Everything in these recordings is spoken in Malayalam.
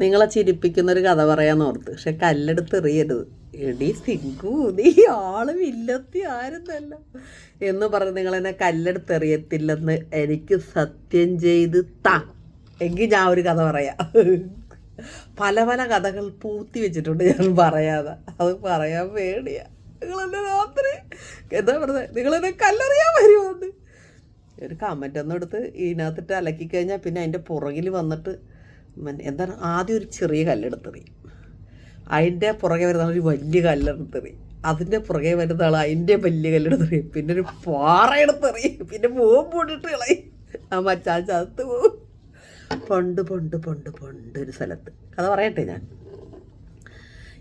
നിങ്ങളെ ചിരിപ്പിക്കുന്നൊരു കഥ പറയാന്ന് ഓർത്ത്. പക്ഷെ കല്ലെടുത്ത് എറിയരുത്. എടി സിങ്കു നീ ആൾ വില്ലത്തി ആരുന്നല്ല എന്ന് പറഞ്ഞ് നിങ്ങളെന്നെ കല്ലെടുത്ത് എറിയത്തില്ലെന്ന് എനിക്ക് സത്യം ചെയ്ത് താ. എങ്കിൽ ഞാൻ ഒരു കഥ പറയാം. പല പല കഥകൾ പൂത്തി വെച്ചിട്ടുണ്ട് ഞാൻ പറയാതെ. അത് പറയാൻ പേടിയാ. നിങ്ങളെന്നെ രാത്രി എന്താ പറഞ്ഞത് നിങ്ങളെന്നെ കല്ലെറിയാൻ വരുമോന്ന് ഒരു കമന്റ് ഒന്നും എടുത്ത് ഇതിനകത്തിട്ട് അലക്കി കഴിഞ്ഞാൽ പിന്നെ അതിന്റെ പുറകിൽ വന്നിട്ട് എന്താണ് ആദ്യം ഒരു ചെറിയ കല്ലെടുത്തെറിയും അതിന്റെ പുറകെ വരുന്ന ഒരു വലിയ കല്ലെടുത്തെറിയും അതിന്റെ പുറകെ വരുന്ന ആൾ അതിന്റെ വലിയ കല്ലെടുത്തെറിയും പിന്നെ ഒരു പാറ പിന്നെ പോവും കൊണ്ടിട്ട് കളയും ആ മച്ചാൻ ചത്ത് പോവും. പണ്ട് പണ്ട് പണ്ട് പണ്ട് ഒരു സ്ഥലത്ത്. കഥ പറയട്ടെ ഞാൻ?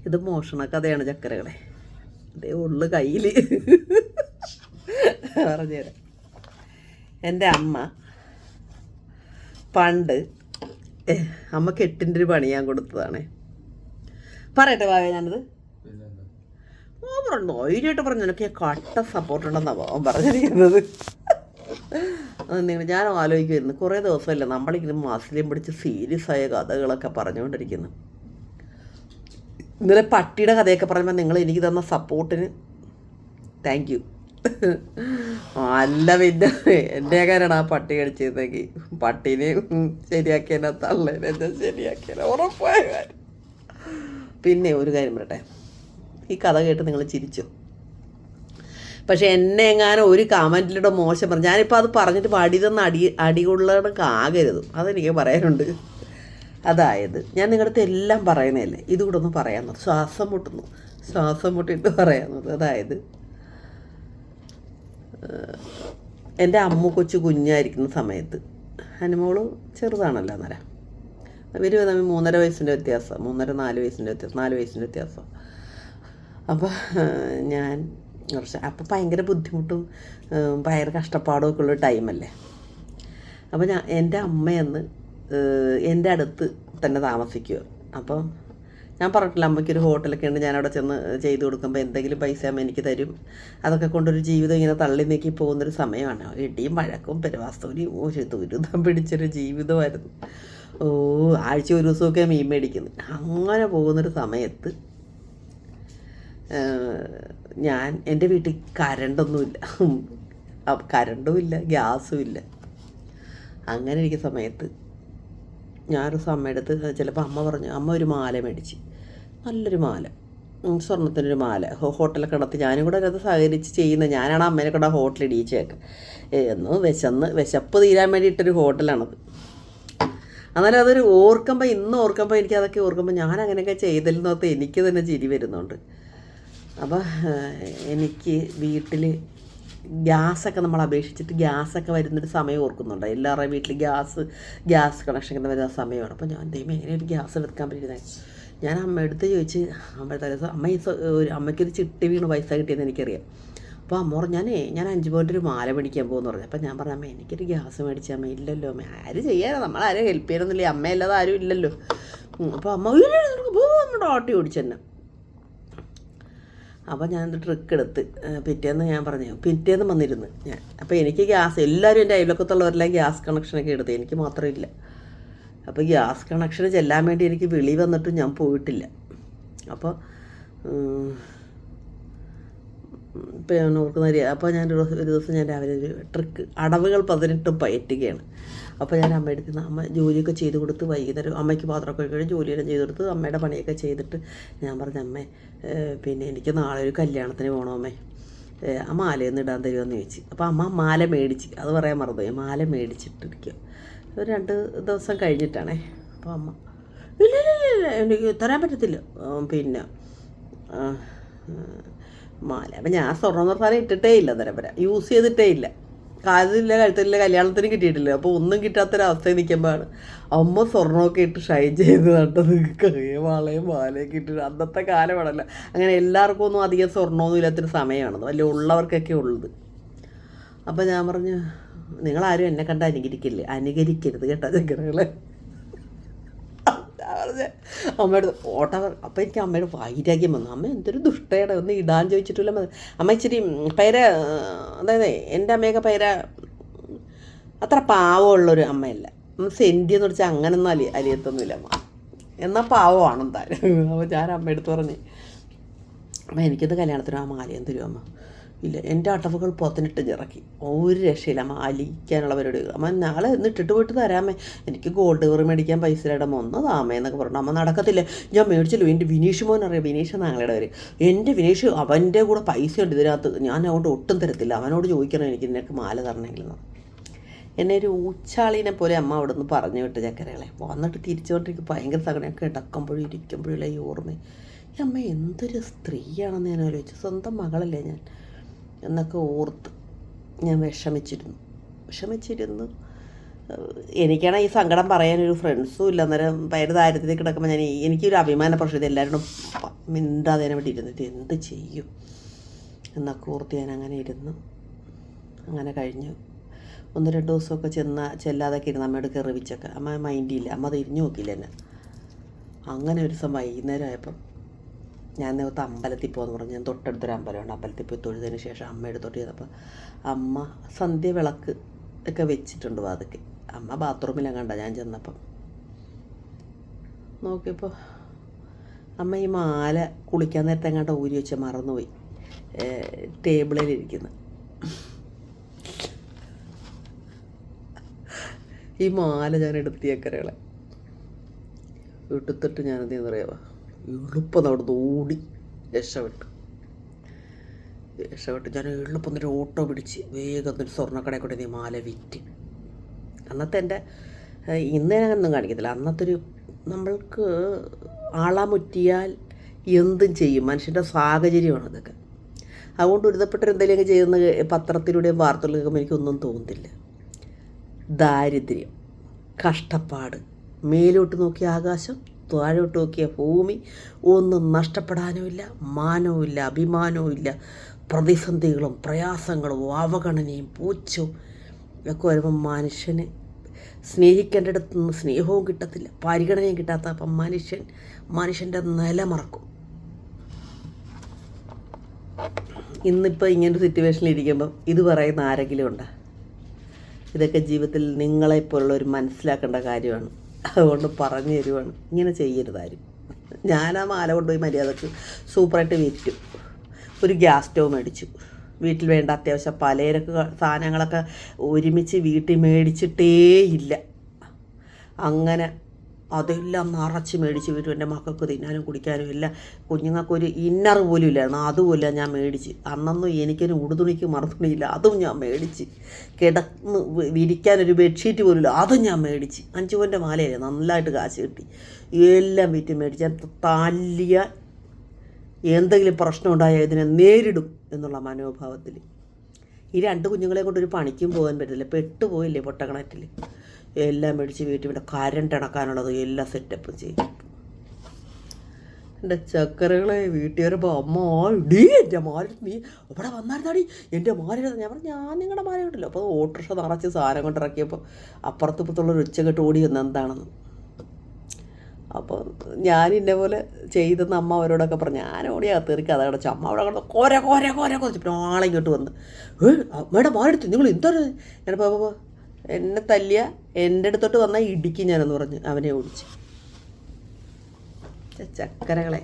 ഇത് മോഷണ കഥയാണ് ചക്കരകളെ. അതേ ഉള്ളു കയ്യിൽ പറഞ്ഞുതരാം. എന്റെ അമ്മ പണ്ട് അമ്മയ്ക്ക് എട്ടിന്റെ ഒരു പണി ഞാൻ കൊടുത്തതാണ്. പറയട്ടെ വായ ഞാനത്. ഓ പറഞ്ഞു ധൈര്യമായിട്ട് പറഞ്ഞു. എനിക്ക് കട്ട സപ്പോർട്ട് ഉണ്ടെന്നാണ് അവൻ പറഞ്ഞിരിക്കുന്നത്. നിങ്ങൾ ഞാൻ ആലോചിക്കുമായിരുന്നു കുറേ ദിവസമല്ല നമ്മളിങ്ങനെ മാസിലും പിടിച്ച് സീരിയസ് ആയ കഥകളൊക്കെ പറഞ്ഞുകൊണ്ടിരിക്കുന്നു. ഇന്നലെ പട്ടിയുടെ കഥയൊക്കെ പറയുമ്പോൾ നിങ്ങൾ എനിക്ക് തന്ന സപ്പോർട്ടിന് താങ്ക് യു അല്ല പിന്നെ എന്റെ കാരണം ആ പട്ടി കടിച്ചിരുന്നെങ്കിൽ പട്ടീനെ ശരിയാക്കിയതിനെ തള്ളേനെ ഞാൻ ശരിയാക്കിയത് ഉറപ്പായ കാര്യം. പിന്നെ ഒരു കാര്യം പറട്ടെ ഈ കഥ കേട്ട് നിങ്ങൾ ചിരിച്ചു. പക്ഷെ എന്നെ എങ്ങാനും ഒരു കമന്റിലൂടെ മോശം പറഞ്ഞു ഞാനിപ്പോൾ അത് പറഞ്ഞിട്ട് അടിതെന്ന് അടി അടികൊള്ളണക്ക് ആകരുത്. അതെനിക്ക് പറയാനുണ്ട്. അതായത് ഞാൻ നിങ്ങളുടെ എല്ലാം പറയുന്നതല്ലേ? ഇതുകൂടെ ഒന്ന് പറയാൻ ശ്വാസം മുട്ടുന്നു. ശ്വാസം മുട്ടിട്ട് പറയാമെന്നത് അതായത് എന്റെ അമ്മ കൊച്ചു കുഞ്ഞായിരിക്കുന്ന സമയത്ത് അനുമോൾ ചെറുതാണല്ലോ അന്നേരം. ഇവർ തമ്മിൽ മൂന്നര വയസ്സിന്റെ വ്യത്യാസം മൂന്നര നാല് വയസ്സിന്റെ വ്യത്യാസം നാല് വയസ്സിന്റെ വ്യത്യാസം. അപ്പോൾ ഞാൻ കുറച്ച് അപ്പോൾ ഭയങ്കര ബുദ്ധിമുട്ടും ഭയങ്കര കഷ്ടപ്പാടും ഒക്കെ ഉള്ള ടൈമല്ലേ. അപ്പോൾ ഞാൻ എന്റെ അമ്മയെന്ന് എന്റെ അടുത്ത് തന്നെ താമസിക്കുക അപ്പം ഞാൻ പറഞ്ഞിട്ടില്ല അമ്മയ്ക്കൊരു ഹോട്ടലൊക്കെ ഉണ്ട്. ഞാൻ അവിടെ ചെന്ന് ചെയ്തു കൊടുക്കുമ്പോൾ എന്തെങ്കിലും പൈസ അമ്മ എനിക്ക് തരും. അതൊക്കെ കൊണ്ടൊരു ജീവിതം ഇങ്ങനെ തള്ളി നീക്കി പോകുന്നൊരു സമയമാണ്. ഇടിയും വഴക്കും പെരുവാസ്തൂരിയും ഒരു ദുരിതം പിടിച്ചൊരു ജീവിതമായിരുന്നു. ഓ ആഴ്ച ഒരു ദിവസമൊക്കെ മീൻ മേടിക്കുന്നു. അങ്ങനെ പോകുന്നൊരു സമയത്ത് ഞാൻ എന്റെ വീട്ടിൽ കരണ്ടൊന്നുമില്ല. കരണ്ടും ഇല്ല ഗ്യാസും ഇല്ല അങ്ങനെ ഇരിക്കുന്ന സമയത്ത് ഞാനൊരു സമയത്ത് ചിലപ്പോൾ അമ്മ പറഞ്ഞു അമ്മ ഒരു മാല മേടിച്ച്. നല്ലൊരു മാല. സ്വർണത്തിനൊരു മാല. ഹോട്ടലൊക്കെ നടത്തി ഞാനും കൂടെ അത് സഹകരിച്ച് ചെയ്യുന്ന ഞാനാണ് അമ്മേനെ കൂടെ ഹോട്ടൽ ഇടിയിച്ചേക്ക് എന്ന് വിശന്ന് വിശപ്പ് തീരാൻ വേണ്ടിയിട്ടൊരു ഹോട്ടലാണത്. എന്നാലും അതൊരു ഓർക്കുമ്പോൾ ഇന്ന് ഓർക്കുമ്പോൾ എനിക്ക് അതൊക്കെ ഓർക്കുമ്പോൾ ഞാൻ അങ്ങനെയൊക്കെ ചെയ്തില്ലെന്നോർത്ത് എനിക്ക് തന്നെ ചിരി വരുന്നുണ്ട്. അപ്പോൾ എനിക്ക് വീട്ടിൽ ഗ്യാസൊക്കെ നമ്മൾ അപേക്ഷിച്ചിട്ട് ഗ്യാസൊക്കെ വരുന്നൊരു സമയം ഓർക്കുന്നുണ്ട്. എല്ലാവരുടെയും വീട്ടിൽ ഗ്യാസ് ഗ്യാസ് കണക്ഷൻ ഒക്കെ വരുന്ന സമയമാണ്. അപ്പോൾ ഞാൻ ദൈവം എങ്ങനെ ഗ്യാസ് എടുക്കാൻ പറ്റുന്നത് ഞാൻ അമ്മയടുത്ത് ചോദിച്ച് അമ്മ തലേദിവസം അമ്മ ഈ ഒരു അമ്മയ്ക്കൊരു ചിട്ടി വീണ് പൈസ കിട്ടിയെന്ന് എനിക്കറിയാം. അപ്പോൾ അമ്മ പറഞ്ഞു ഞാനേ ഞാൻ അഞ്ച് പോയിന്റ് ഒരു മാല മേടിക്കാൻ പോകുമെന്ന് പറഞ്ഞു. അപ്പോൾ ഞാൻ പറഞ്ഞു അമ്മ എനിക്കൊരു ഗ്യാസ് മേടിച്ച അമ്മ ഇല്ലല്ലോ അമ്മ ആര് ചെയ്യാനോ? നമ്മളാരും ഹെൽപ്പ് ചെയ്യണമെന്നില്ല അമ്മയല്ലാതെ ആരും ഇല്ലല്ലോ. അപ്പോൾ അമ്മ നമ്മുടെ ഓട്ടി ഓടിച്ചെന്നെ അപ്പോൾ ഞാൻ ട്രിക്ക് എടുത്ത് പിറ്റേന്ന് ഞാൻ പറഞ്ഞു പിറ്റേന്ന് വന്നിരുന്നു ഞാൻ. അപ്പോൾ എനിക്ക് ഗ്യാസ് എല്ലാവരും എന്റെ അയൽവക്കത്തുള്ളവരെല്ലാം ഗ്യാസ് കണക്ഷനൊക്കെ എടുത്ത് എനിക്ക് മാത്രമില്ല അപ്പോൾ ഗ്യാസ് കണക്ഷൻ ചെല്ലാൻ വേണ്ടി എനിക്ക് വിളി വന്നിട്ട് ഞാൻ പോയിട്ടില്ല. അപ്പോൾ ഞാൻ ഓർക്കുന്ന അപ്പോൾ ഞാൻ ഒരു ദിവസം- ഞാൻ രാവിലെ ഒരു ട്രിക്ക് അടവുകൾ പതിനെട്ടും പയറ്റുകയാണ്. അപ്പോൾ ഞാൻ അമ്മയുടെ അടുത്ത് അമ്മ ജോലിയൊക്കെ ചെയ്ത് കൊടുത്ത് വൈകുന്നേരം അമ്മയ്ക്ക് പാത്രമൊക്കെ കഴിയും ജോലിയെല്ലാം ചെയ്ത് കൊടുത്ത് അമ്മയുടെ പണിയൊക്കെ ചെയ്തിട്ട് ഞാൻ പറഞ്ഞു അമ്മേ പിന്നെ എനിക്ക് നാളെ ഒരു കല്യാണത്തിന് പോകണം അമ്മേ. ആ മാലയൊന്നും ഇടാൻ തരുമെന്ന് ചോദിച്ചു. അപ്പോൾ അമ്മ മാല മേടിച്ച് അത് പറയാൻ മറന്നുപോയി. മാല മേടിച്ചിട്ടിരിക്കുക ഒരു രണ്ട് ദിവസം കഴിഞ്ഞിട്ടാണേ. അപ്പോൾ അമ്മ ഇല്ല ഇല്ല ഇല്ല, എനിക്ക് തരാൻ പറ്റത്തില്ല. പിന്നെ മാല. അപ്പം ഞാൻ സ്വർണം നിർത്താൻ ഇട്ടിട്ടേ ഇല്ല വരെ യൂസ് ചെയ്തിട്ടേ ഇല്ല. കാലില്ല കഴുത്തില്ല കല്യാണത്തിന് കിട്ടിയിട്ടില്ല. അപ്പോൾ ഒന്നും കിട്ടാത്തൊരവസ്ഥയിൽ നിൽക്കുമ്പോഴാണ് അമ്മ സ്വർണമൊക്കെ ഇട്ട് ഷൈൻ ചെയ്ത് കണ്ടത് കറിയ മാളയും മാലയൊക്കെ ഇട്ട് അന്നത്തെ കാലമാണല്ലോ. അങ്ങനെ എല്ലാവർക്കും ഒന്നും അധികം സ്വർണമൊന്നും ഇല്ലാത്തൊരു സമയമാണത്. വലിയ ഉള്ളവർക്കൊക്കെ ഉള്ളത്. അപ്പോൾ ഞാൻ പറഞ്ഞു നിങ്ങളാരും എന്നെ കണ്ട് അനുകരിക്കില്ല? അനുകരിക്കരുത് കേട്ടോ ചെങ്കറുകളെ അമ്മയുടെ ഓട്ടവർ അപ്പം എനിക്ക് അമ്മയുടെ വൈരാഗ്യം വന്നു. അമ്മ എന്തൊരു ദുഷ്ടയുടെ ഒന്ന് ഇടാൻ ചോദിച്ചിട്ടില്ല അമ്മ ഇച്ചിരി പേര അതായത് എന്റെ അമ്മയൊക്കെ പേര അത്ര പാവമുള്ളൊരു അമ്മയല്ല. സെന്റി എന്ന് വെച്ചാൽ അങ്ങനൊന്നും അലി അലിയത്തൊന്നുമില്ല. അമ്മ എന്നാൽ പാവമാണ് എന്തായാലും അപ്പോൾ ഞാൻ അമ്മയെടുത്ത് പറഞ്ഞ് അമ്മ എനിക്കത് കല്യാണത്തിനും ആ മാലയും തരും അമ്മ? ഇല്ല എന്റെ അടവുകൾ പുറത്തിനിട്ട് ഇറക്കി. ഒരു രക്ഷയില്ല അമ്മ അലിക്കാനുള്ള പരിപാടി അമ്മ നാളെ ഇന്ന് ഇട്ടിട്ട് പോയിട്ട് തരാമേ. എനിക്ക് ഗോൾഡ് കറി മേടിക്കാൻ പൈസ ഇടം ഒന്ന് താമേ എന്നൊക്കെ പറഞ്ഞു. അമ്മ നടക്കത്തില്ല. ഞാൻ മേടിച്ചല്ലോ എന്റെ വിനീഷ് മോൻ അറിയാം? വിനീഷ് ഞങ്ങളുടെ വരെ എന്റെ വിനീഷ് അവന്റെ കൂടെ പൈസ ഉണ്ട് ഇതിനകത്ത്. ഞാൻ അതുകൊണ്ട് ഒട്ടും തരത്തില്ല. അവനോട് ചോദിക്കണം എനിക്ക് നിനക്ക് മാല തരണമെങ്കിൽ എന്ന്. എന്നെ ഒരു ഊച്ചാളീനെ പോലെ അമ്മ അവിടെ നിന്ന് പറഞ്ഞു വിട്ട് ചക്കരകളെ. വന്നിട്ട് തിരിച്ചുകൊണ്ടിരിക്കും ഭയങ്കര സങ്കടമൊക്കെ ഇടക്കുമ്പോഴും ഇരിക്കുമ്പോഴും ഈ ഓർമ്മ. ഈ അമ്മ എന്തൊരു സ്ത്രീയാണെന്ന് ഞാൻ ആലോചിച്ചു. സ്വന്തം മകളല്ലേ ഞാൻ. എന്നൊക്കെ ഓർത്ത് ഞാൻ വിഷമിച്ചിരുന്നു. വിഷമിച്ചിരുന്നു. എനിക്കാണ് ഈ സങ്കടം പറയാനൊരു ഫ്രണ്ട്സും ഇല്ല. അന്നേരം ഭയങ്കര ദാരിദ്ര്യത്തിൽ കിടക്കുമ്പോൾ ഞാൻ എനിക്കൊരു അഭിമാന പ്രശ്നം. ഇത് എല്ലാവരോടും പ- മിണ്ടാതെ ഞാൻ വേണ്ടി ഇരുന്നിട്ട് എന്ത് ചെയ്യും എന്നൊക്കെ ഓർത്ത് ഞാൻ അങ്ങനെ ഇരുന്നു. അങ്ങനെ കഴിഞ്ഞു. ഒന്ന് രണ്ട് ദിവസമൊക്കെ ചെന്ന ചെല്ലാതൊക്കെ ഇരുന്ന് അമ്മയോട് കയറി വെച്ചൊക്കെ അമ്മ മൈൻഡില്ല അമ്മ തിരിഞ്ഞു നോക്കിയില്ല എന്നെ. അങ്ങനെ ഒരു ദിവസം വൈകുന്നേരം ആയപ്പം ഞാൻ നേരത്തെ അമ്പലത്തിൽ പോകുമെന്ന് പറഞ്ഞു. ഞാൻ തൊട്ടടുത്തൊരു അമ്പലമുണ്ട്. അമ്പലത്തിൽ പോയി തൊഴുതിന് ശേഷം അമ്മ എടുത്തോട്ട് ചെയ്തപ്പോൾ അമ്മ സന്ധ്യ വിളക്ക് ഒക്കെ വെച്ചിട്ടുണ്ട് വാതൊക്കെ അമ്മ ബാത്റൂമിലാണ് കണ്ട ഞാൻ ചെന്നപ്പം നോക്കിയപ്പോൾ അമ്മ ഈ മാല കുളിക്കാൻ നേരത്തെ എങ്ങാണ്ട് ഊരി വെച്ച് മറന്നുപോയി. ടേബിളിലിരിക്കുന്നു ഈ മാല ഞാൻ എടുത്തിയേക്കരകളെ. വീട്ടിൽ ഞാൻ എന്ത് ചെയ്യുന്നറിയാവാ? എളുപ്പം അവിടുന്ന് ഓടി രക്ഷപ്പെട്ടു. രക്ഷപ്പെട്ട്. ഞാൻ എളുപ്പം ഒരു ഓട്ടോ പിടിച്ച് വേഗം ഒരു സ്വർണക്കടയിൽ കൊണ്ട് നീ മാല വിറ്റ്. അന്നത്തെ എന്റെ ഇന്ന് ഞാനൊന്നും കാണിക്കത്തില്ല. അന്നത്തെ ഒരു നമ്മൾക്ക് ആളാമുറ്റിയാൽ എന്തും ചെയ്യും. മനുഷ്യന്റെ സാഹചര്യമാണ് ഇതൊക്കെ അതുകൊണ്ട് ഒരുതപ്പെട്ടൊരു എന്തെങ്കിലും ചെയ്യുന്ന പത്രത്തിലൂടെയും വാർത്തകളിലൊക്കെ എനിക്കൊന്നും തോന്നുന്നില്ല ദാരിദ്ര്യം കഷ്ടപ്പാട് മേലോട്ട് നോക്കിയ ആകാശം താഴോട്ട് നോക്കിയ ഭൂമി ഒന്നും നഷ്ടപ്പെടാനുമില്ല മാനവുമില്ല അഭിമാനവുമില്ല. പ്രതിസന്ധികളും പ്രയാസങ്ങളും അവഗണനയും പൂച്ചും ഒക്കെ വരുമ്പം മനുഷ്യന് സ്നേഹിക്കേണ്ടടുത്ത് നിന്ന് സ്നേഹവും കിട്ടത്തില്ല പരിഗണനയും കിട്ടാത്ത അപ്പം മനുഷ്യൻ മനുഷ്യന്റെ നിലമറക്കും ഇന്നിപ്പോൾ ഇങ്ങനൊരു സിറ്റുവേഷനിൽ ഇരിക്കുമ്പം ഇത് പറയുന്ന ആരെങ്കിലും ഉണ്ടോ? ഇതൊക്കെ ജീവിതത്തിൽ നിങ്ങളെപ്പോലുള്ളവർ മനസ്സിലാക്കേണ്ട കാര്യമാണ്. അതുകൊണ്ട് പറഞ്ഞു തരുവാണ്. ഇങ്ങനെ ചെയ്യരുതാരും ഞാൻ ആ മാല കൊണ്ടുപോയി മര്യാദയ്ക്ക് സൂപ്പറായിട്ട് വിറ്റു. ഒരു ഗ്യാസ് സ്റ്റവ് മേടിച്ചു. വീട്ടിൽ വേണ്ട അത്യാവശ്യം പലചരക്ക് സാധനങ്ങളൊക്കെ ഒരുമിച്ച് വീട്ടിൽ മേടിച്ചിട്ടേ ഇല്ല അങ്ങനെ അതെല്ലാം നിറച്ച് മേടിച്ച് വരും എന്റെ മക്കൾക്ക് തിന്നാനും കുടിക്കാനും എല്ലാം. കുഞ്ഞുങ്ങൾക്കൊരു ഇന്നർ പോലും ഇല്ലായിരുന്നു അതുമില്ല ഞാൻ മേടിച്ച്. അന്നൊന്നും എനിക്കൊരു ഉടുതുണിക്ക് മറുതുണിയില്ല. അതും ഞാൻ മേടിച്ച്. കിടന്ന് വിരിക്കാനൊരു ബെഡ്ഷീറ്റ് പോലും ഇല്ല. അതും ഞാൻ മേടിച്ച്. അഞ്ചു പോന്റെ മാലയല്ലേ നന്നായിട്ട് കാശ് കിട്ടി. എല്ലാം വിറ്റ് മേടിച്ച്. ഞാൻ തല്ലിയ എന്തെങ്കിലും പ്രശ്നം ഉണ്ടായാൽ ഇതിനെ നേരിടും എന്നുള്ള മനോഭാവത്തിൽ. ഈ രണ്ട് കുഞ്ഞുങ്ങളെ കൊണ്ട് ഒരു പണിക്കും പോകാൻ പറ്റില്ല പെട്ടുപോയില്ലേ പൊട്ടക്കണറ്റിൽ എല്ലാം മേടിച്ച് വീട്ടിൽ ഇവിടെ കരണ്ട് അടക്കാനുള്ളത് എല്ലാം സെറ്റപ്പും ചെയ്യും. എന്റെ ചക്കരകളെ വീട്ടിൽ വരുമ്പോൾ അമ്മ ഇടീ എന്റെ മാലി നീ ഇവിടെ വന്നായിരുന്നാടി? എന്റെ മാല ഞാൻ പറഞ്ഞു ഞാൻ നിങ്ങളുടെ മാലി ഉണ്ടല്ലോ അപ്പോൾ ഓട്ടോറിക്ഷ നിറച്ച് സാധനം കൊണ്ട് ഇറക്കിയപ്പോൾ അപ്പുറത്ത് ഇപ്പുറത്തുള്ള ഒരു ഉച്ചകെട്ട് ഓടി വന്ന് എന്താണെന്ന്. അപ്പോൾ ഞാൻ ഇന്നെ പോലെ ചെയ്തെന്ന് അമ്മ അവരോടൊക്കെ പറഞ്ഞു ഞാൻ ഓടി അകത്തേറി കഥ കിടച്ചു. അമ്മ അവിടെ കിടന്ന് കോര കോര കോര കുറച്ച് പിന്നെ ആളെ ഇങ്ങോട്ട് വന്ന്. ഏ അമ്മയുടെ മാലെടുത്ത് നിങ്ങൾ എന്തോ ഞാൻ പാപ്പ എന്നെ തല്ലിയ എന്റെ അടുത്തോട്ട് വന്നാൽ ഇടിക്കും ഞാനെന്ന് പറഞ്ഞു അവനെ ഓടിച്ച്. ചക്കരകളെ.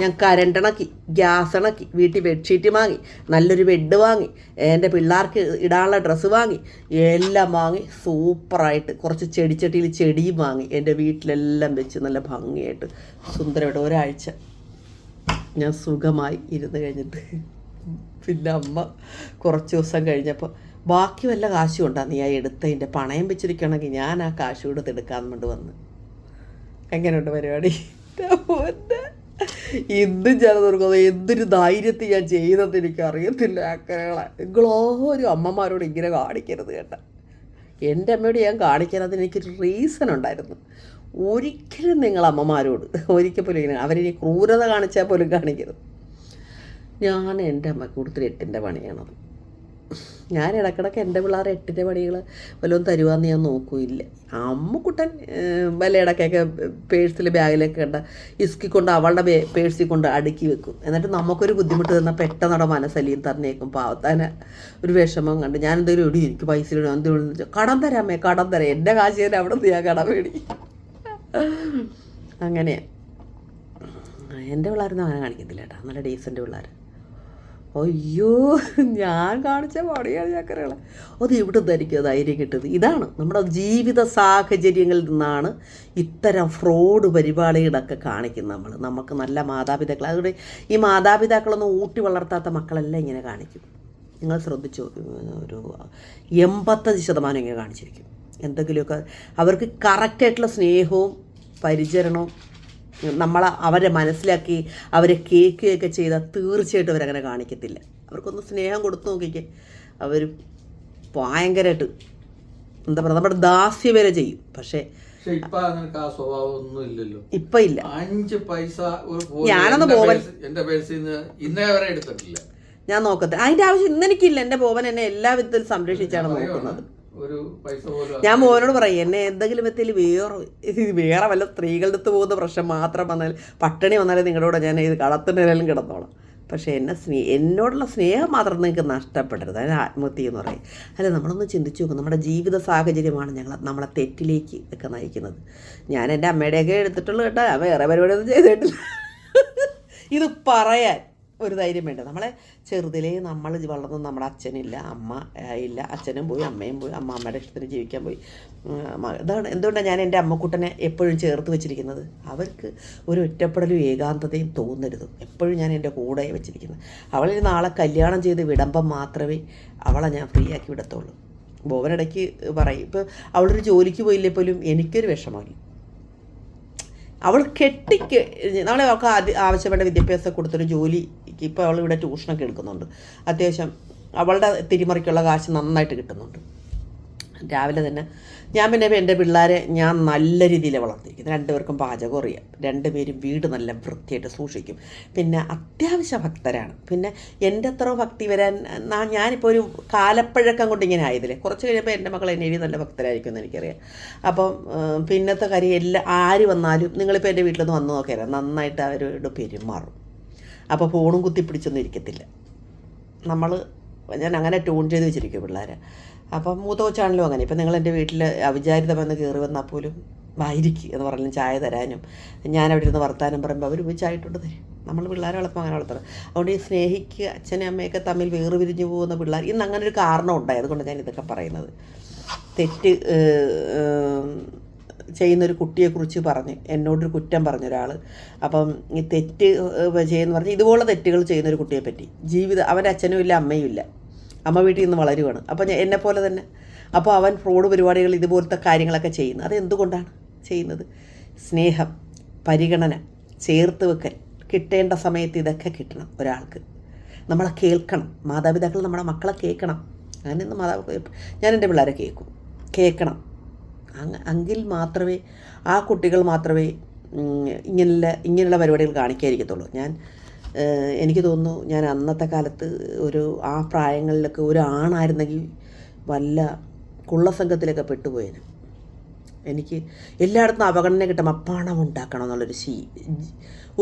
ഞാൻ കരണ്ടിണക്കി ഗ്യാസ് ഇണക്കി വീട്ടിൽ ബെഡ്ഷീറ്റ് വാങ്ങി നല്ലൊരു ബെഡ് വാങ്ങി എന്റെ പിള്ളേർക്ക് ഇടാനുള്ള ഡ്രസ്സ് വാങ്ങി എല്ലാം വാങ്ങി സൂപ്പറായിട്ട് കുറച്ച് ചെടിച്ചട്ടിയിൽ ചെടിയും വാങ്ങി എന്റെ വീട്ടിലെല്ലാം വെച്ച് നല്ല ഭംഗിയായിട്ട്. സുന്ദരമായിട്ട് ഒരാഴ്ച ഞാൻ സുഖമായി ഇരുന്ന് കഴിഞ്ഞിട്ട്. പിന്നെ അമ്മ കുറച്ച് ദിവസം കഴിഞ്ഞപ്പോൾ ബാക്കി വല്ല കാശും ഉണ്ടാ? നീ ആ എടുത്തതിന്റെ പണയം വെച്ചിരിക്കണമെങ്കിൽ ഞാൻ ആ കാശ് കൊടുത്ത് എടുക്കാൻ കൊണ്ട് വന്ന്. എങ്ങനെയുണ്ട് പരിപാടി? എന്തും തുറക്കുന്നത് എന്തൊരു ധൈര്യത്തിൽ ഞാൻ ചെയ്തത് എനിക്ക് അറിയത്തില്ല അക്കരകളെ നിങ്ങളോരോ അമ്മമാരോട് ഇങ്ങനെ കാണിക്കരുത് കേട്ട. എന്റെ അമ്മയോട് ഞാൻ കാണിക്കാനതിന് എനിക്കൊരു റീസൺ ഉണ്ടായിരുന്നു. ഒരിക്കലും നിങ്ങൾ അമ്മമാരോട് ഒരിക്കൽ പോലും ഇങ്ങനെ അവരിനി ക്രൂരത കാണിച്ചാൽ പോലും കാണിക്കരുത്. ഞാൻ എന്റെ അമ്മ കൂടുതൽ എട്ടിന്റെ പണിയാണത്. ഞാൻ ഇടക്കിടക്ക് എന്റെ പിള്ളേർ എട്ടിന്റെ പണികൾ വല്ലതും തരുവാന്ന് ഞാൻ നോക്കൂല്ല. അമ്മുക്കുട്ടൻ കുട്ടൻ വല്ല ഇടയ്ക്കൊക്കെ പേഴ്സിൽ ബാഗിലൊക്കെ കണ്ട ഇസ്കി കൊണ്ട് അവളുടെ പേഴ്സിൽ കൊണ്ട് അടുക്കി വെക്കും. എന്നിട്ട് നമുക്കൊരു ബുദ്ധിമുട്ട് തന്നാൽ പെട്ടെന്ന് മനസ്സലിയും തന്നേക്കും പാവത്താന ഒരു വിഷമം കണ്ട് ഞാൻ എന്തെങ്കിലും ഇടി എനിക്ക് പൈസ ഇടും എന്തെങ്കിലും കടം തരാമേ കടം തരാം. എന്റെ കാശ് തന്നെ അവിടെ നിന്ന് ഞാൻ കടം മേടി. അങ്ങനെ എന്റെ പിള്ളേരൊന്നും അങ്ങനെ കാണിക്കത്തില്ല കേട്ടോ. നല്ല ഡീസന്റ് പിള്ളേർ അയ്യോ ഞാൻ കാണിച്ച പണിയാണ് ചക്കരകളെ. അത് ഇവിടെ നിന്നായിരിക്കും ധൈര്യം കിട്ടുന്നത്? ഇതാണ് നമ്മുടെ ജീവിത സാഹചര്യങ്ങളിൽ നിന്നാണ് ഇത്തരം ഫ്രോഡ് പരിപാടികളൊക്കെ കാണിക്കുന്നത് നമ്മൾ നമുക്ക് നല്ല മാതാപിതാക്കൾ അതുകൊണ്ട് ഈ മാതാപിതാക്കളൊന്നും ഊട്ടി വളർത്താത്ത മക്കളെല്ലാം ഇങ്ങനെ കാണിക്കും. നിങ്ങൾ ശ്രദ്ധിച്ചു ഒരു എൺപത്തഞ്ച് ശതമാനം ഇങ്ങനെ കാണിച്ചിരിക്കും. എന്തെങ്കിലുമൊക്കെ അവർക്ക് കറക്റ്റായിട്ടുള്ള സ്നേഹവും പരിചരണവും നമ്മൾ അവരെ മനസ്സിലാക്കി അവരെ കേൾക്കുകയൊക്കെ ചെയ്താൽ തീർച്ചയായിട്ടും അവരങ്ങനെ കാണിക്കത്തില്ല. അവർക്കൊന്ന് സ്നേഹം കൊടുത്തു നോക്കിക്കേ. അവർ ഭയങ്കരമായിട്ട് എന്താ പറയുക നമ്മുടെ ദാസ്യ വരെ ചെയ്യും. പക്ഷേ ഇപ്പൊ ഇല്ല. അഞ്ച് പൈസ ഞാനൊന്ന് പോവൻ- എന്റെ ഇന്നേ വരെ എടുത്തിട്ടില്ല. ഞാൻ നോക്കത്തെ അതിന്റെ ആവശ്യം ഇന്നെനിക്കില്ല. എന്റെ പോവൻ എന്നെ എല്ലാ വിധത്തിലും സംരക്ഷിച്ചാണ് നോക്കുന്നത്. ഞാൻ മോനോട് പറയും എന്നെ എന്തെങ്കിലും വിധത്തിൽ വേറെ വേറെ വല്ല സ്ത്രീകളുടെ അടുത്ത് പോകുന്ന പ്രശ്നം മാത്രം വന്നാൽ പട്ടിണി വന്നാലേ നിങ്ങളുടെ കൂടെ ഞാൻ ഇത് കളത്തിനെല്ലാം കിടന്നോളാം. പക്ഷേ എന്നെ സ്നേ എന്നോടുള്ള സ്നേഹം മാത്രം നിങ്ങൾക്ക് നഷ്ടപ്പെടരുത്. അതിന് ആത്മഹത്യ എന്ന് പറയും. അല്ല നമ്മളൊന്ന് ചിന്തിച്ചു നോക്കും. നമ്മുടെ ജീവിത സാഹചര്യമാണ് ഞങ്ങൾ നമ്മളെ തെറ്റിലേക്ക് ഒക്കെ നയിക്കുന്നത്. ഞാൻ എന്റെ അമ്മയുടെയൊക്കെ എടുത്തിട്ടുള്ളൂ കേട്ടോ. വേറെ പരിപാടിയൊന്നും ചെയ്തിട്ടില്ല. ഇത് പറയാൻ ഒരു ധൈര്യം വേണ്ട. നമ്മളെ ചെറുതിലേ നമ്മൾ വളർന്നു നമ്മുടെ അച്ഛനില്ല അമ്മ ഇല്ല. അച്ഛനും പോയി അമ്മയും പോയി അമ്മ അമ്മയുടെ ഇഷ്ടത്തിന് ജീവിക്കാൻ പോയി. ഇതാണ് എന്തുകൊണ്ടാണ് ഞാൻ എന്റെ അമ്മക്കുട്ടനെ എപ്പോഴും ചേർത്ത് വെച്ചിരിക്കുന്നത്? അവർക്ക് ഒരു ഒറ്റപ്പെടലും ഏകാന്തതയും തോന്നരുത്. എപ്പോഴും ഞാൻ എന്റെ കൂടെ വെച്ചിരിക്കുന്നത്. അവളിൽ നാളെ കല്യാണം ചെയ്ത് വിടുമ്പം മാത്രമേ അവളെ ഞാൻ ഫ്രീ ആക്കി വിടത്തുള്ളൂ. ബോവനിടയ്ക്ക് പറയും ഇപ്പോൾ അവളൊരു ജോലിക്ക് പോയില്ലേ പോലും എനിക്കൊരു വിഷമമില്ല. അവൾ കെട്ടിക്ക് നമ്മളെ അവൾക്ക് ആവശ്യപ്പെട്ട വിദ്യാഭ്യാസം കൊടുത്തൊരു ജോലിക്ക് ഇപ്പോൾ അവൾ ഇവിടെ ട്യൂഷനൊക്കെ എടുക്കുന്നുണ്ട്. അത്യാവശ്യം അവളുടെ തിരിമറിക്കുള്ള കാശ് നന്നായിട്ട് കിട്ടുന്നുണ്ട്. രാവിലെ തന്നെ ഞാൻ പിന്നെ എന്റെ പിള്ളേരെ ഞാൻ നല്ല രീതിയിൽ വളർത്തിയിരിക്കുന്നു രണ്ടുപേർക്കും പാചകം അറിയാം. രണ്ടുപേരും വീട് നല്ല വൃത്തിയായിട്ട് സൂക്ഷിക്കും. പിന്നെ അത്യാവശ്യ ഭക്തരാണ്. പിന്നെ എന്റെ അത്ര ഭക്തി വരാൻ ഞാനിപ്പോൾ ഒരു കാലപ്പഴക്കം കൊണ്ട് ഇങ്ങനെ ആയതില്ലേ കുറച്ച് കഴിയുമ്പോൾ എന്റെ മക്കൾ എന്നെ നല്ല ഭക്തരായിരിക്കും എന്ന് എനിക്കറിയാം. അപ്പം പിന്നത്തെ കാര്യം എല്ലാ ആര് വന്നാലും നിങ്ങളിപ്പോൾ എന്റെ വീട്ടിൽ നിന്ന് വന്ന് നോക്കിയാൽ നന്നായിട്ട് അവരോട് പെരുമാറും. അപ്പോൾ ഫോണും കുത്തിപ്പിടിച്ചൊന്നും ഇരിക്കത്തില്ല. നമ്മൾ ഞാൻ അങ്ങനെ ട്യൂൺ ചെയ്ത് വെച്ചിരിക്കും പിള്ളേരെ. അപ്പം മൂത്ത കൊച്ചാണല്ലോ അങ്ങനെ. ഇപ്പം നിങ്ങൾ എന്റെ വീട്ടിൽ അവിചാരിതമെന്ന് കയറി വന്നാൽ പോലും വായിരിക്കും എന്ന് പറഞ്ഞാലും ചായ തരാനും ഞാൻ അവിടെ ഇരുന്ന് വർത്താനം പറയുമ്പോൾ അവർ പോയി തരും. നമ്മൾ പിള്ളേരെ വളർത്തുമ്പോൾ അങ്ങനെ വളർത്തണം. അതുകൊണ്ട് ഈ സ്നേഹിക്ക് അച്ഛനും അമ്മയൊക്കെ തമ്മിൽ വേർപിരിഞ്ഞു പോകുന്ന പിള്ളേർ ഇന്ന് അങ്ങനെ ഒരു കാരണം ഉണ്ടായി. അതുകൊണ്ട് ഞാൻ ഇതൊക്കെ പറയുന്നത്. തെറ്റ് ചെയ്യുന്നൊരു കുട്ടിയെക്കുറിച്ച് പറഞ്ഞ്. എന്നോടൊരു കുറ്റം പറഞ്ഞ ഒരാൾ അപ്പം ഈ തെറ്റ് ചെയ്യുന്ന പറഞ്ഞ് ഇതുപോലെ തെറ്റുകൾ ചെയ്യുന്നൊരു കുട്ടിയെ പറ്റി. ജീവിതം അവന്റെ അച്ഛനും ഇല്ല അമ്മയും ഇല്ല. അമ്മ വീട്ടിൽ നിന്ന് വളരുവാണ്. അപ്പം ഞാൻ എന്നെ പോലെ തന്നെ. അപ്പോൾ അവൻ ഫ്രോഡ് പരിപാടികൾ ഇതുപോലത്തെ കാര്യങ്ങളൊക്കെ ചെയ്യുന്നത് അതെന്തുകൊണ്ടാണ് ചെയ്യുന്നത്? സ്നേഹം പരിഗണന ചേർത്ത് വെക്കൽ കിട്ടേണ്ട സമയത്ത് ഇതൊക്കെ കിട്ടണം ഒരാൾക്ക്. നമ്മളെ കേൾക്കണം. മാതാപിതാക്കൾ നമ്മുടെ മക്കളെ കേൾക്കണം. അങ്ങനെ മാതാപിതാക്കൾ ഞാൻ എന്റെ പിള്ളേരെ കേൾക്കും. കേൾക്കണം. എങ്കിൽ മാത്രമേ ആ കുട്ടികൾ മാത്രമേ ഇങ്ങനെയുള്ള ഇങ്ങനെയുള്ള പരിപാടികൾ കാണിക്കാതിരിക്കത്തുള്ളൂ. ഞാൻ എനിക്ക് തോന്നുന്നു ഞാൻ അന്നത്തെ കാലത്ത് ഒരു ആ പ്രായങ്ങളിലൊക്കെ ഒരു ആണായിരുന്നെങ്കിൽ വല്ല കുള്ള കുള്ളസംഘത്തിലൊക്കെ പെട്ടുപോയേനെ. എനിക്ക് എല്ലായിടത്തും അവഗണന കിട്ടുമ്പോൾ പണം ഉണ്ടാക്കണം എന്നുള്ളൊരു ശീ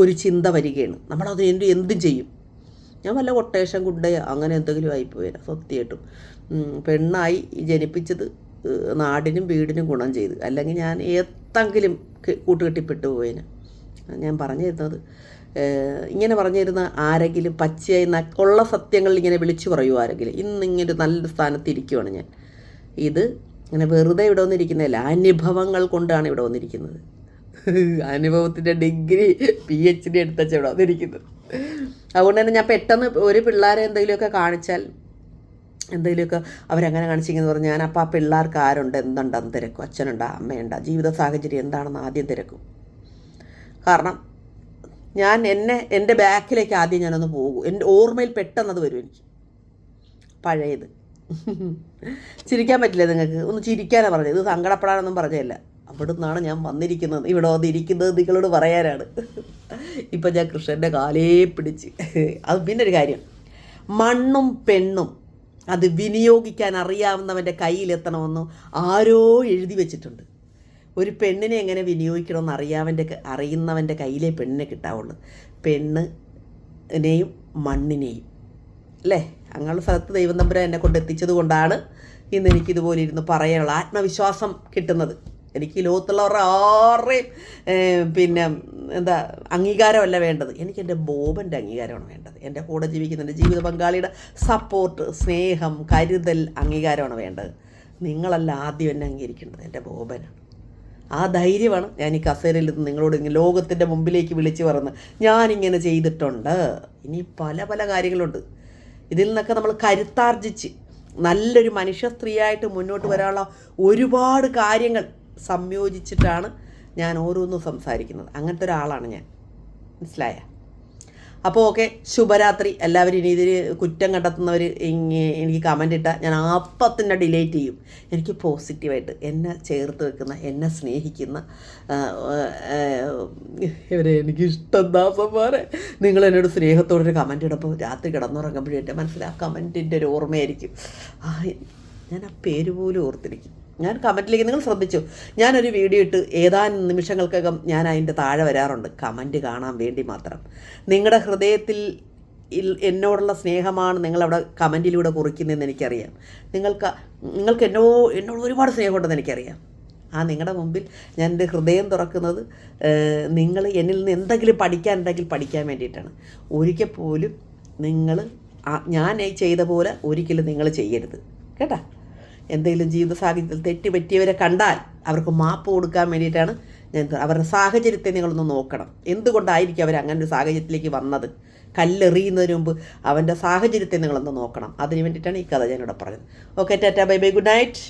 ഒരു ചിന്ത വരികയാണ്. നമ്മളത് എന്ത് എന്തും ചെയ്യും. ഞാൻ വല്ല കൊട്ടേഷൻ കുണ്ടയോ അങ്ങനെ എന്തെങ്കിലും ആയിപ്പോയേനെ സത്യമായിട്ടും. പെണ്ണായി ജനിപ്പിച്ചത് നാടിനും വീടിനും ഗുണം ചെയ്ത്. അല്ലെങ്കിൽ ഞാൻ ഏത്തെങ്കിലും കൂട്ടുകെട്ടിപ്പെട്ടു പോയേനെ. ഞാൻ പറഞ്ഞു തരുന്നത്. ഇങ്ങനെ പറഞ്ഞു തരുന്ന ആരെങ്കിലും പച്ചയായി നക്കുള്ള സത്യങ്ങൾ ഇങ്ങനെ വിളിച്ചു പറയുമോ ആരെങ്കിലും? ഇന്ന് ഇങ്ങനെ നല്ല സ്ഥാനത്ത് ഇരിക്കുവാണ് ഞാൻ. ഇത് ഇങ്ങനെ വെറുതെ ഇവിടെ വന്നിരിക്കുന്നതല്ല. അനുഭവങ്ങൾ കൊണ്ടാണ് ഇവിടെ വന്നിരിക്കുന്നത്. അനുഭവത്തിന്റെ ഡിഗ്രി പി എച്ച് ഡി എടുത്തച്ച ഇവിടെ വന്നിരിക്കുന്നത്. അതുകൊണ്ട് തന്നെ ഞാൻ പെട്ടെന്ന് ഒരു പിള്ളേരെ എന്തെങ്കിലുമൊക്കെ കാണിച്ചാൽ എന്തെങ്കിലുമൊക്കെ അവരങ്ങനെ കാണിച്ചിരിക്കുന്നത് പറഞ്ഞാൽ ഞാൻ അപ്പോൾ ആ പിള്ളേർക്ക് ആരുണ്ട്? എന്തുണ്ടെന്ന് തിരക്കും. അച്ഛനുണ്ടോ അമ്മയുണ്ടോ. ജീവിത സാഹചര്യം എന്താണെന്ന് ആദ്യം തിരക്കും. കാരണം ഞാൻ എന്നെ എന്റെ ബാക്കിലേക്ക് ആദ്യം ഞാനൊന്ന് പോകും. എന്റെ ഓർമ്മയിൽ പെട്ടെന്നത് വരും എനിക്ക്. പഴയത്. ചിരിക്കാൻ പറ്റില്ല നിങ്ങൾക്ക്? ഒന്ന് ചിരിക്കാനാണ് പറഞ്ഞത്. ഇത് സങ്കടപ്പെടാനൊന്നും പറഞ്ഞതല്ല. അവിടെ നിന്നാണ് ഞാൻ വന്നിരിക്കുന്നത്. ഇവിടെ വന്നിരിക്കുന്നത് നിങ്ങളോട് പറയാനാണ്. ഇപ്പം ഞാൻ കൃഷ്ണന്റെ കാലേ പിടിച്ച്. അത് പിന്നെ ഒരു കാര്യം. മണ്ണും പെണ്ണും അത് വിനിയോഗിക്കാൻ അറിയാവുന്നവന്റെ കയ്യിലെത്തണമെന്ന് ആരോ എഴുതി വെച്ചിട്ടുണ്ട്. ഒരു പെണ്ണിനെ എങ്ങനെ വിനിയോഗിക്കണമെന്ന് അറിയാവന്റെ അറിയുന്നവന്റെ കയ്യിലേ പെണ്ണിനെ കിട്ടാവുള്ളൂ. പെണ്ണിനെയും മണ്ണിനെയും. അല്ലേ? അങ്ങനെയുള്ള സ്ഥലത്ത് ദൈവം തമ്പുരാൻ എന്നെ കൊണ്ട് എത്തിച്ചത് കൊണ്ടാണ് ഇന്ന് എനിക്കിതുപോലെ ഇരുന്ന് പറയാനുള്ള ആത്മവിശ്വാസം കിട്ടുന്നത്. എനിക്ക് ഈ ലോകത്തുള്ളവരുടെ ആരുടെയും പിന്നെ എന്താ അംഗീകാരമല്ല വേണ്ടത്. എനിക്ക് എന്റെ ബോബന്റെ അംഗീകാരമാണ് വേണ്ടത്. എന്റെ കൂടെ ജീവിക്കുന്ന എന്റെ ജീവിത പങ്കാളിയുടെ സപ്പോർട്ട് സ്നേഹം കരുതൽ അംഗീകാരമാണ് വേണ്ടത്. നിങ്ങളല്ല ആദ്യം എന്നെ അംഗീകരിക്കേണ്ടത് എന്റെ ബോബനാണ്. ആ ധൈര്യമാണ് ഞാൻ ഈ കസേരയിൽ നിന്ന് നിങ്ങളോട് ലോകത്തിന്റെ മുമ്പിലേക്ക് വിളിച്ചു പറഞ്ഞ് ഞാനിങ്ങനെ ചെയ്തിട്ടുണ്ട്. ഇനി പല പല കാര്യങ്ങളുണ്ട്. ഇതിൽ നിന്നൊക്കെ നമ്മൾ കരുത്താർജിച്ച് നല്ലൊരു മനുഷ്യ സ്ത്രീയായിട്ട് മുന്നോട്ട് വരാനുള്ള ഒരുപാട് കാര്യങ്ങൾ സംയോജിച്ചിട്ടാണ് ഞാൻ ഓരോന്നും സംസാരിക്കുന്നത്. അങ്ങനത്തെ ഒരാളാണ് ഞാൻ. മനസ്സിലായ? അപ്പോൾ ഓക്കെ ശുഭരാത്രി. എല്ലാവരും ഇനി ഇതിൽ കുറ്റം കണ്ടെത്തുന്നവർ എനിക്ക് കമന്റ് ഇട്ടാൽ ഞാൻ അപ്പം തന്നെ ഡിലേറ്റ് ചെയ്യും. എനിക്ക് പോസിറ്റീവായിട്ട് എന്നെ ചേർത്ത് വെക്കുന്ന എന്നെ സ്നേഹിക്കുന്ന ഇവരെ എനിക്ക് ഇഷ്ടം ദാസന്മാരെ നിങ്ങൾ എന്നോട് സ്നേഹത്തോടെ ഒരു കമന്റ് ഇടുമ്പോൾ രാത്രി കിടന്നുറങ്ങുമ്പോഴേ എന്റെ മനസ്സിൽ ആ കമന്റിന്റെ ഒരു ഓർമ്മയായിരിക്കും. ഞാൻ ആ പേര് പോലും ഓർത്തിരിക്കും. ഞാൻ കമന്റിലേക്ക് നിങ്ങൾ ശ്രദ്ധിച്ചു. ഞാനൊരു വീഡിയോ ഇട്ട് ഏതാനും നിമിഷങ്ങൾക്കകം ഞാൻ അതിന്റെ താഴെ വരാറുണ്ട്. കമന്റ് കാണാൻ വേണ്ടി മാത്രം. നിങ്ങളുടെ ഹൃദയത്തിൽ എന്നോടുള്ള സ്നേഹമാണ് നിങ്ങളവിടെ കമന്റിലൂടെ കുറിക്കുന്നതെന്ന് എനിക്കറിയാം. നിങ്ങൾക്ക് നിങ്ങൾക്ക് എന്നോ എന്നോട് ഒരുപാട് സ്നേഹമുണ്ടെന്ന് എനിക്കറിയാം. ആ നിങ്ങളുടെ മുമ്പിൽ ഞാൻ എന്റെ ഹൃദയം തുറക്കുന്നത് നിങ്ങൾ എന്നിൽ നിന്ന് എന്തെങ്കിലും പഠിക്കാൻ പഠിക്കാനുണ്ടെങ്കിൽ പഠിക്കാൻ വേണ്ടിയിട്ടാണ്. ഒരിക്കൽ പോലും നിങ്ങൾ ഞാൻ ചെയ്ത പോലെ ഒരിക്കലും നിങ്ങൾ ചെയ്യരുത്. കേട്ടാ? എന്തെങ്കിലും ജീവിത സാഹചര്യത്തിൽ തെറ്റ് പറ്റിയവരെ കണ്ടാൽ അവർക്ക് മാപ്പ് കൊടുക്കാൻ വേണ്ടിയിട്ടാണ് ഞാൻ അവരുടെ സാഹചര്യത്തെ നിങ്ങളൊന്ന് നോക്കണം. എന്തുകൊണ്ടായിരിക്കും അവർ അങ്ങനെ ഒരു സാഹചര്യത്തിലേക്ക് വന്നത്? കല്ലെറിയുന്നതിന് മുമ്പ് അവന്റെ സാഹചര്യത്തെ നിങ്ങളൊന്ന് നോക്കണം. അതിന് വേണ്ടിയിട്ടാണ് ഈ കഥ ഞാനിവിടെ പറഞ്ഞത് okay tata bye bye good night